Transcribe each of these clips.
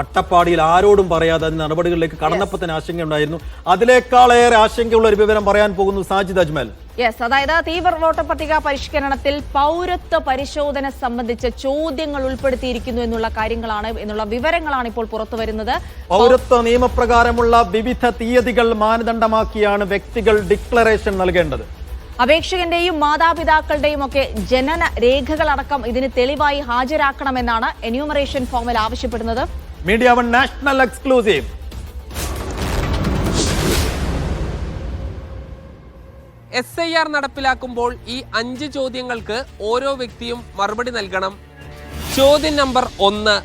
അട്ടപ്പാടിയിൽ ആരോടും പറയാതെ നടപടികളിലേക്ക് കടന്നപ്പോൾ തന്നെ ആശങ്കയുണ്ടായിരുന്നു. അതിനേക്കാളേറെ ആശങ്കയുള്ള ഒരു വിവരം പറയാൻ പോകുന്നു സാജിദ് അജ്മൽ. യെസ് അതായത് തീവ്ര വോട്ടർ പട്ടിക പരിഷ്കരണത്തിൽ പൗരത്വ പരിശോധന സംബന്ധിച്ച ചോദ്യങ്ങൾ ഉൾപ്പെടുത്തിയിരിക്കുന്നു എന്നുള്ള കാര്യങ്ങളാണ് എന്നുള്ള വിവരങ്ങളാണ് ഇപ്പോൾ പുറത്തു വരുന്നത്. പൗരത്വ നിയമപ്രകാരമുള്ള വിവിധ തീയതികൾ മാനദണ്ഡമാക്കിയാണ് വ്യക്തികൾ ഡിക്ലറേഷൻ നൽകേണ്ടത്. അപേക്ഷകന്റെയും മാതാപിതാക്കളുടെയും ഒക്കെ ജനന രേഖകളടക്കം ഇതിന് തെളിവായി ഹാജരാക്കണമെന്നാണ് എന്യൂമറേഷൻ ഫോമിൽ ആവശ്യപ്പെടുന്നത്. Media one national exclusive. S I R നടപ്പിലാക്കുമ്പോൾ ഈ അഞ്ച് ചോദ്യങ്ങൾക്ക് ഓരോ വ്യക്തിയും മറുപടി നൽകണം. ചോദ്യം നമ്പർ ഒന്ന്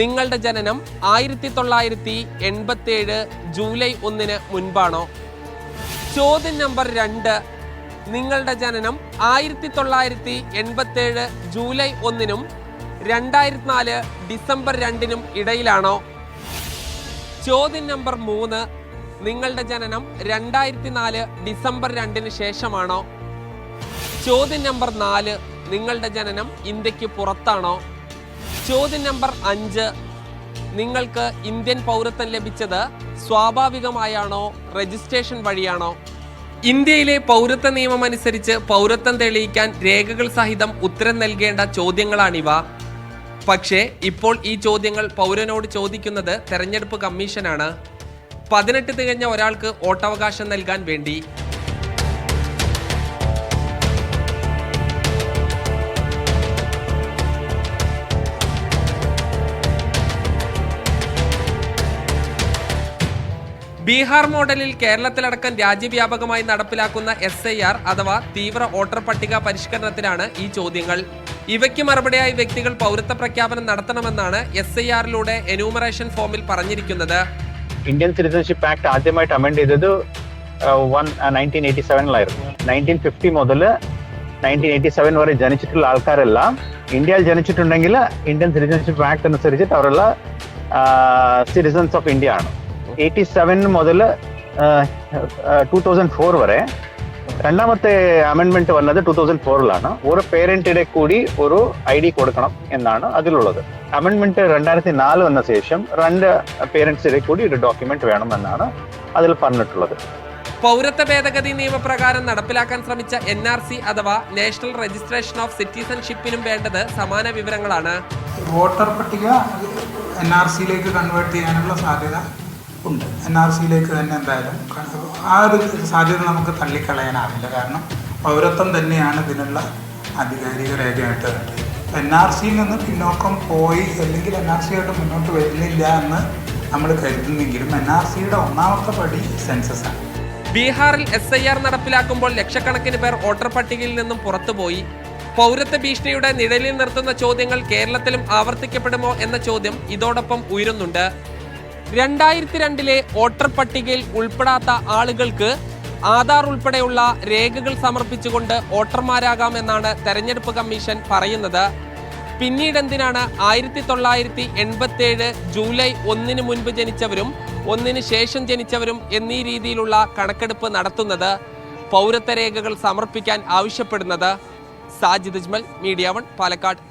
നിങ്ങളുടെ ജനനം ആയിരത്തി തൊള്ളായിരത്തി എൺപത്തേഴ് ജൂലൈ ഒന്നിന് മുൻപാണോ? ചോദ്യം നമ്പർ രണ്ട് നിങ്ങളുടെ ജനനം ആയിരത്തി തൊള്ളായിരത്തി എൺപത്തേഴ് ജൂലൈ ഒന്നിനും രണ്ടായിരത്തി നാല് ഡിസംബർ രണ്ടിനും ഇടയിലാണോ? ചോദ്യം നമ്പർ മൂന്ന്. നിങ്ങളുടെ ജനനം രണ്ടായിരത്തി നാല് ഡിസംബർ രണ്ടിന് ശേഷമാണോ? ചോദ്യം നമ്പർ നാല്. നിങ്ങളുടെ ജനനം ഇന്ത്യയ്ക്ക് പുറത്താണോ? ചോദ്യം നമ്പർ അഞ്ച്. നിങ്ങൾക്ക് ഇന്ത്യൻ പൗരത്വം ലഭിച്ചത് സ്വാഭാവികമായാണോ രജിസ്ട്രേഷൻ വഴിയാണോ? ഇന്ത്യയിലെ പൗരത്വ നിയമം അനുസരിച്ച് പൗരത്വം തെളിയിക്കാൻ രേഖകൾ സഹിതം ഉത്തരം നൽകേണ്ട ചോദ്യങ്ങളാണിവ. പക്ഷേ ഇപ്പോൾ ഈ ചോദ്യങ്ങൾ പൗരനോട് ചോദിക്കുന്നത് തെരഞ്ഞെടുപ്പ് കമ്മീഷനാണ്. പതിനെട്ട് തികഞ്ഞ ഒരാൾക്ക് വോട്ടവകാശം നൽകാൻ വേണ്ടി. ബീഹാർ മോഡലിൽ കേരളത്തിലടക്കം രാജ്യവ്യാപകമായി നടപ്പിലാക്കുന്ന എസ് ഐ ആർ അഥവാ തീവ്ര വോട്ടർ പട്ടിക പരിഷ്കരണത്തിലാണ് ഈ ചോദ്യങ്ങൾ. ഇവയ്ക്ക് മറുപടിയായി വ്യക്തികൾ പൗരത്വ പ്രഖ്യാപനം നടത്തണമെന്നാണ് എസ് ഐ ആറിലൂടെ എന്യൂമറേഷൻ ഫോമിൽ പറഞ്ഞിരിക്കുന്നത്. ഇന്ത്യൻ സിറ്റിസൺഷിപ്പ് ആക്ട് ആദ്യമായിട്ട് അമെൻഡ് ചെയ്തത് വൺ നയന്റീൻ എയ്റ്റി സെവനിലായിരുന്നു നയന്റീൻ ഫിഫ്റ്റി മുതൽ നയന്റീൻ എയ്റ്റി സെവൻ വരെ ജനിച്ചിട്ടുള്ള ആൾക്കാരെല്ലാം ഇന്ത്യയിൽ ജനിച്ചിട്ടുണ്ടെങ്കിൽ ഇന്ത്യൻ സിറ്റിസൺഷിപ്പ് ആക്ട് അനുസരിച്ചിട്ട് അവരുള്ള സിറ്റിസൺസ് ഓഫ് ഇന്ത്യ ആണ്. എയ്റ്റി സെവൻ മുതൽ ടൂ തൗസൻഡ് ഫോർ വരെ രണ്ടാമത്തെ അമെൻമെന്റ് വന്നത് ടൂ തൗസൻഡ് ഫോറിലാണ് ഒരു പേരന്റിടെ കൂടി ഒരു ഐ ഡി കൊടുക്കണം എന്നാണ് അതിലുള്ളത്. അമെൻമെന്റ് രണ്ടായിരത്തി നാല് വന്ന ശേഷം രണ്ട് പേരന്റ്സിനെ കൂടി ഒരു ഡോക്യുമെന്റ് വേണമെന്നാണ് അതിൽ പറഞ്ഞിട്ടുള്ളത്. പൗരത്വ ഭേദഗതി നിയമപ്രകാരം നടപ്പിലാക്കാൻ ശ്രമിച്ച എൻ ആർ സി അഥവാ നാഷണൽ രജിസ്ട്രേഷൻ ഓഫ് സിറ്റിസൺഷിപ്പിനും വേണ്ടത് സമാന വിവരങ്ങളാണ്. വോട്ടർ പട്ടിക എൻ ആർ സിയിലേക്ക് കൺവേർട്ട് ചെയ്യാനുള്ള സാധ്യത ഉണ്ട്. എൻ ആർ സിയിലേക്ക് തന്നെ എന്തായാലും ആ ഒരു സാധ്യത നമുക്ക് തള്ളിക്കളയാനാവില്ല. കാരണം പൗരത്വം തന്നെയാണ് ഇതിനുള്ള ആധികാരിക രേഖയായിട്ട് എൻ ആർ സിയിൽ നിന്ന് പിന്നോക്കം പോയി അല്ലെങ്കിൽ എൻ ആർ സി ആയിട്ട് മുന്നോട്ട് വരുന്നില്ല എന്ന് നമ്മൾ കരുതുന്നെങ്കിലും എൻ ആർ സിയുടെ ഒന്നാമത്തെ പടി സെൻസസ് ആണ്. ബീഹാറിൽ എസ് ഐ ആർ നടപ്പിലാക്കുമ്പോൾ ലക്ഷക്കണക്കിന് പേർ വോട്ടർ പട്ടികയിൽ നിന്നും പുറത്തുപോയി. പൗരത്വ ഭീഷണിയുടെ നിഴലിൽ നിർത്തുന്ന ചോദ്യങ്ങൾ കേരളത്തിലും ആവർത്തിക്കപ്പെടുമോ എന്ന ചോദ്യം ഇതോടൊപ്പം ഉയരുന്നുണ്ട്. രണ്ടായിരത്തി രണ്ടിലെ വോട്ടർ പട്ടികയിൽ ഉൾപ്പെടാത്ത ആളുകൾക്ക് ആധാർ ഉൾപ്പെടെയുള്ള രേഖകൾ സമർപ്പിച്ചുകൊണ്ട് വോട്ടർമാരാകാമെന്നാണ് തെരഞ്ഞെടുപ്പ് കമ്മീഷൻ പറയുന്നത്. പിന്നീട് എന്തിനാണ് ആയിരത്തി തൊള്ളായിരത്തി എൺപത്തി ഏഴ് ജൂലൈ ഒന്നിന് മുൻപ് ജനിച്ചവരും ഒന്നിന് ശേഷം ജനിച്ചവരും എന്നീ രീതിയിലുള്ള കണക്കെടുപ്പ് നടത്തുന്നത് പൗരത്വ രേഖകൾ സമർപ്പിക്കാൻ ആവശ്യപ്പെടുന്നത്. Sajid Ajmal media one Palakkad.